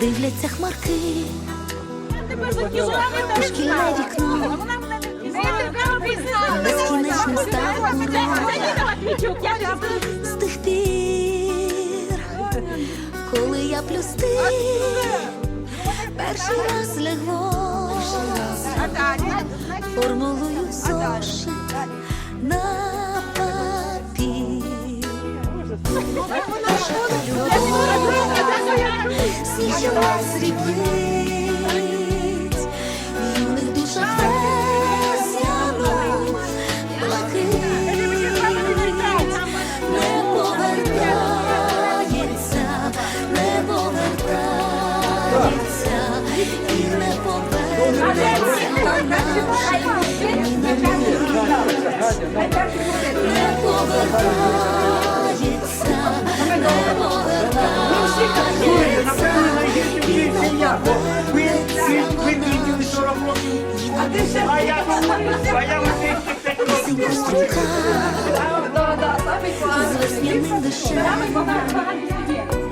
дивляться хмарки, шкільне вікно, безкінечним став з тих пір, коли я плюс ти перший раз лягло, формулую зошит на папір. Сніжна сріблить, в юних душах весняну блакить, не повертається, не повертається і не повернеться. Не повертається, не повертається не Пісенька струнка з весняним дощем і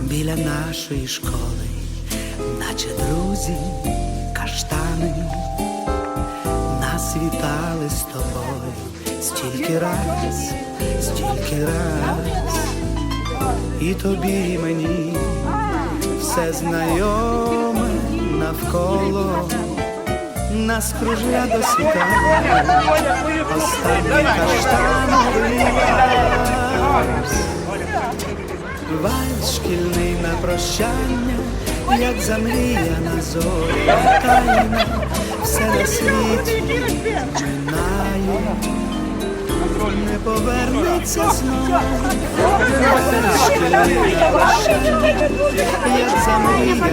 біля нашої школи, наче друзі, каштани, нас вітали з тобою стільки раз, стільки раз, і тобі, і мені все знайоме навколо. Нас кружля до світанку, останній каштановий вальс. Вальс шкільний на прощання, як замріяна зоря тайна, все на світі минає, не повернеться прощання, як замріяна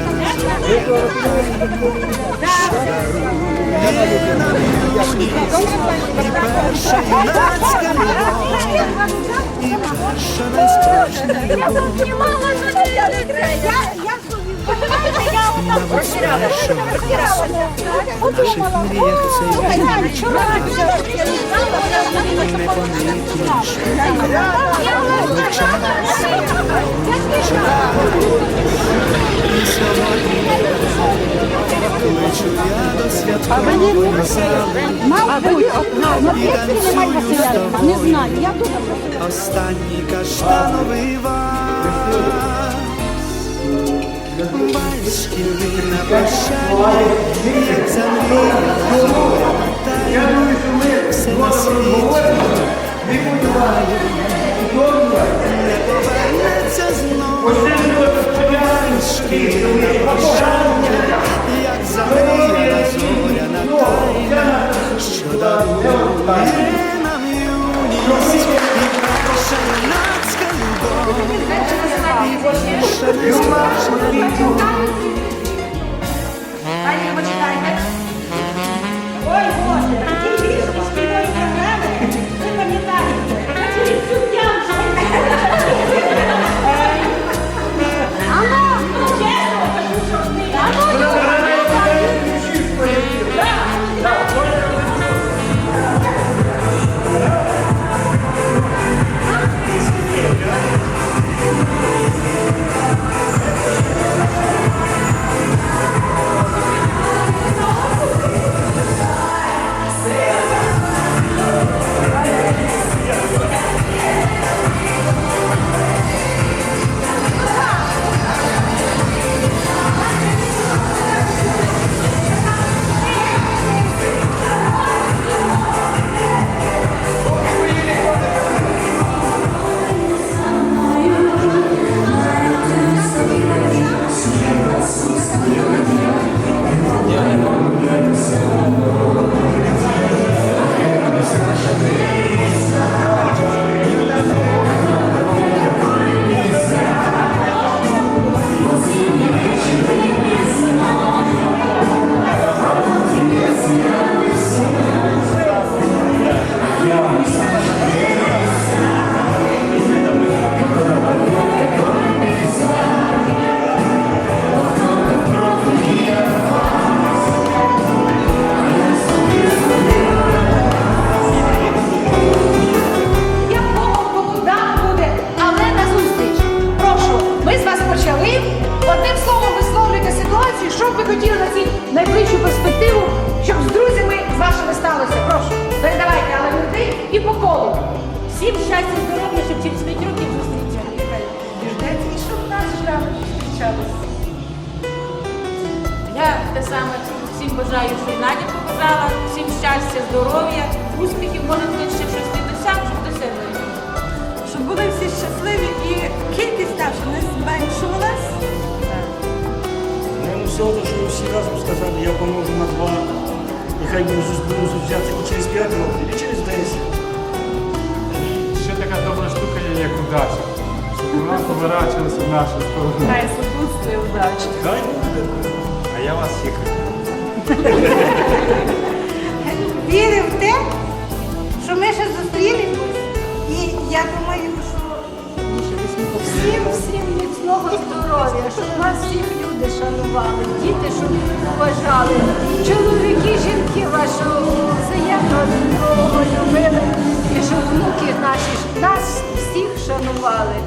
зоря і перша юнацька любов. І перша найсправжня любов. я святкової зали. Не знаю, я тут. Останній каштановий вас Шкільний на прощання зоря тайна Все на світі минає Не повернеться знову Вальс шкільний на прощання Як замріяна зоряна тайна Що дарує Пані, почекайте. Всім щастя, здоров'я, щоб через 5 років зустрічати. Діждеться, і щоб нас з зустрічалися. Я те саме всім бажаю, що і Надя побажала. Всім щастя, здоров'я, успіхів, може хтось ще щось не досяг, щоб досягли. щоб були всі щасливі і кількість наша не зменшувалась. Ну, всього, те, що ви всі разом сказали, я поможу на два. І хай ми зустрінемося взяти і через 5 років, і через 10. Удача. Щоб вона поворачувалася в нашу сторону. Хай супутствує удачі. Хай буде. А я вас їхаю. Вірив в те, що ми ще зустрінемось. І я думаю, що Всім, всім міцного здоров'я, щоб вас всіх люди шанували, діти, щоб поважали, чоловіки, жінки вашу взаємно один любили, і щоб внуки наші нас всіх.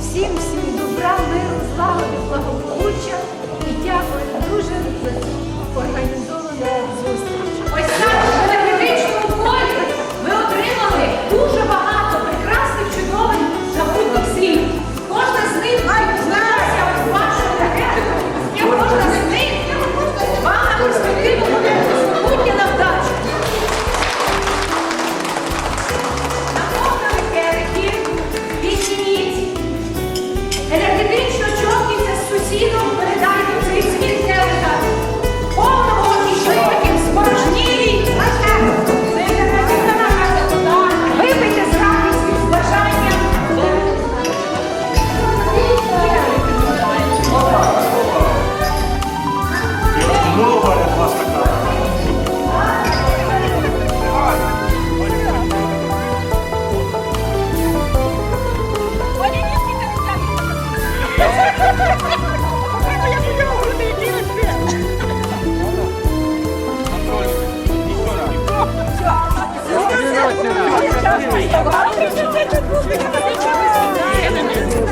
Всім, всім добра, миру, злагоди, благополуччя і дякую дуже за цю організовану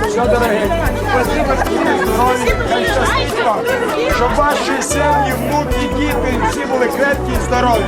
Все, дорогі, спасибо, здоров'я, щастя, щоб ваші сім'ї, внуки, діти, всі були крепкі і здорові.